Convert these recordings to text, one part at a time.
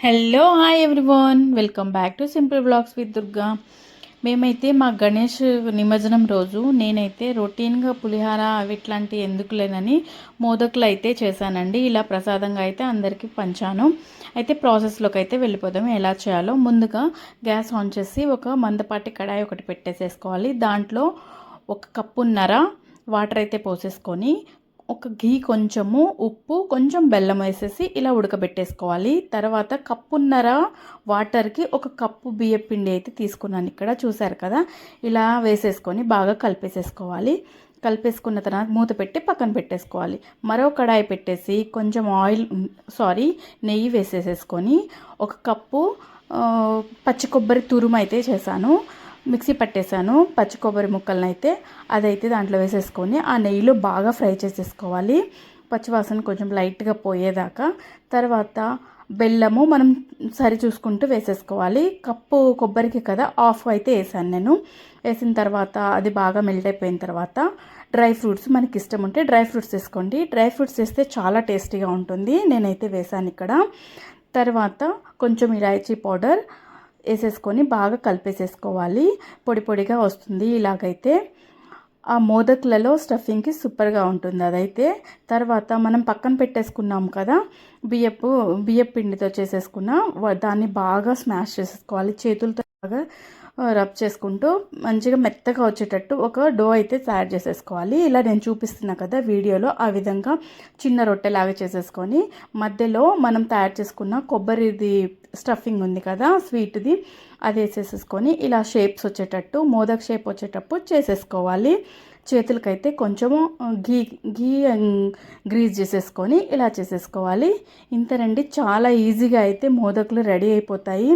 Hello hi everyone welcome back to simple blogs with Durga మేమైతే మా గణేష్ నిమజ్జనం రోజు నేనైతే రొటీన్గా పులిహార అవి ఇట్లాంటి ఎందుకు లేనని మోదకులు అయితే చేశానండి. ఇలా ప్రసాదంగా అయితే అందరికీ పంచాను. అయితే ప్రాసెస్లోకి అయితే వెళ్ళిపోదాం. ఎలా చేయాలో ముందుగా గ్యాస్ ఆన్ చేసి ఒక మందపాటి కడాయి ఒకటి పెట్టేసేసుకోవాలి. దాంట్లో ఒక కప్పున్నర వాటర్ అయితే పోసేసుకొని ఒక ఘీ కొంచెము ఉప్పు కొంచెం బెల్లం వేసేసి ఇలా ఉడకబెట్టేసుకోవాలి. తర్వాత కప్పున్నర వాటర్కి ఒక కప్పు బియ్య పిండి అయితే తీసుకున్నాను ఇక్కడ చూసారు కదా? ఇలా వేసేసుకొని బాగా కలిపేసేసుకోవాలి. కలిపేసుకున్న తర్వాత మూత పెట్టి పక్కన పెట్టేసుకోవాలి. మరో కడాయి పెట్టేసి కొంచెం ఆయిల్ సారీ నెయ్యి వేసేసేసుకొని ఒక కప్పు పచ్చి కొబ్బరి తురుము అయితే చేశాను. మిక్సీ పట్టేశాను పచ్చి కొబ్బరి ముక్కలను అయితే అదైతే దాంట్లో వేసేసుకొని ఆ నెయ్యిలో బాగా ఫ్రై చేసేసుకోవాలి. పచ్చివాసన కొంచెం లైట్గా పోయేదాకా. తర్వాత బెల్లము మనం సరి చూసుకుంటూ వేసేసుకోవాలి. కప్పు కొబ్బరికి కదా ఆఫ్ అయితే వేసాను నేను. వేసిన తర్వాత అది బాగా మెల్ట్ అయిపోయిన తర్వాత డ్రై ఫ్రూట్స్ మనకి ఇష్టం ఉంటే డ్రై ఫ్రూట్స్ వేసుకోండి. డ్రై ఫ్రూట్స్ వేస్తే చాలా టేస్టీగా ఉంటుంది. నేనైతే వేసాను ఇక్కడ. తర్వాత కొంచెం ఇలాచీ పౌడర్ వేసేసుకొని బాగా కలిపేసేసుకోవాలి. పొడి పొడిగా వస్తుంది. ఇలాగైతే ఆ మోదకులలో స్టఫింగ్కి సూపర్గా ఉంటుంది. అదైతే తర్వాత మనం పక్కన పెట్టేసుకున్నాం కదా బియ్యపు బియ్యపు పిండితో చేసేసుకున్న దాన్ని బాగా స్మాష్ చేసేసుకోవాలి. చేతులతో బాగా రబ్ చేసుకుంటూ మంచిగా మెత్తగా వచ్చేటట్టు ఒక డో అయితే తయారు చేసేసుకోవాలి. ఇలా నేను చూపిస్తున్నా కదా వీడియోలో ఆ విధంగా చిన్న రొట్టెలాగా చేసేసుకొని మధ్యలో మనం తయారు చేసుకున్న కొబ్బరిది స్టఫింగ్ ఉంది కదా స్వీట్ది అది వేసేసేసుకొని ఇలా షేప్స్ వచ్చేటట్టు మోదక్ షేప్ వచ్చేటప్పుడు చేసేసుకోవాలి. చేతులకైతే కొంచెము గీ గీ గ్రీజ్ చేసేసుకొని ఇలా చేసేసుకోవాలి. ఇంతనండి చాలా ఈజీగా అయితే మోదకులు రెడీ అయిపోతాయి.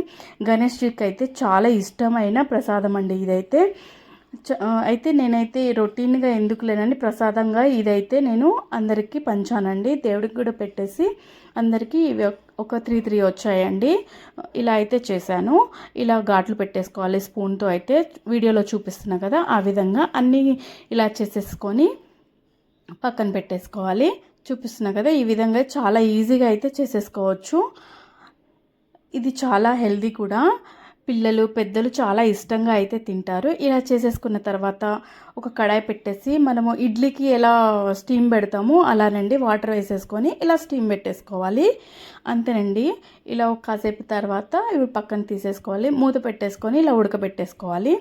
గణేష్ జీకి అయితే చాలా ఇష్టమైన ప్రసాదం అండి ఇదైతే. అయితే నేనైతే రొటీన్గా ఎందుకు లేనని ప్రసాదంగా ఇదైతే నేను అందరికీ పంచానండి. దేవుడికి కూడా పెట్టేసి అందరికీ ఇవి ఒక త్రీ త్రీ వచ్చాయండి. ఇలా అయితే చేశాను. ఇలా ఘాట్లు పెట్టేసుకోవాలి స్పూన్తో అయితే వీడియోలో చూపిస్తున్నా కదా ఆ విధంగా అన్నీ ఇలా చేసేసుకొని పక్కన పెట్టేసుకోవాలి. చూపిస్తున్నా కదా ఈ విధంగా చాలా ఈజీగా అయితే చేసేసుకోవచ్చు. ఇది చాలా హెల్దీ కూడా. పిల్లలు పెద్దలు చాలా ఇష్టంగా అయితే తింటారు. ఇలా చేసేసుకున్న తర్వాత ఒక కడాయి పెట్టేసి మనము ఇడ్లీకి ఎలా స్టీమ్ పెడతామో అలానండి వాటర్ వేసేసుకొని ఇలా స్టీమ్ పెట్టేసుకోవాలి. అంతేనండి. ఇలా కాసేపు తర్వాత ఇవి పక్కన తీసేసుకోవాలి. మూత పెట్టేసుకొని ఇలా ఉడకబెట్టేసుకోవాలి.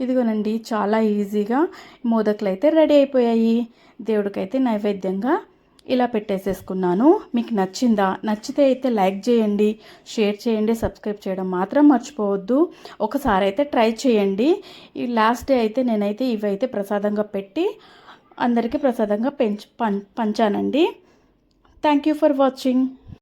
ఇదిగోనండి చాలా ఈజీగా మోదకులు అయితే రెడీ అయిపోయాయి. దేవుడికైతే నైవేద్యంగా ఇలా పెట్టేసేసుకున్నాను. మీకు నచ్చిందా? నచ్చితే అయితే లైక్ చేయండి షేర్ చేయండి సబ్స్క్రైబ్ చేయడం మాత్రం మర్చిపోవద్దు. ఒకసారి అయితే ట్రై చేయండి. ఈ లాస్ట్ డే అయితే నేనైతే ఇవైతే ప్రసాదంగా పెట్టి అందరికీ ప్రసాదంగా పెంచ్ పంచానండి. Thank you for watching.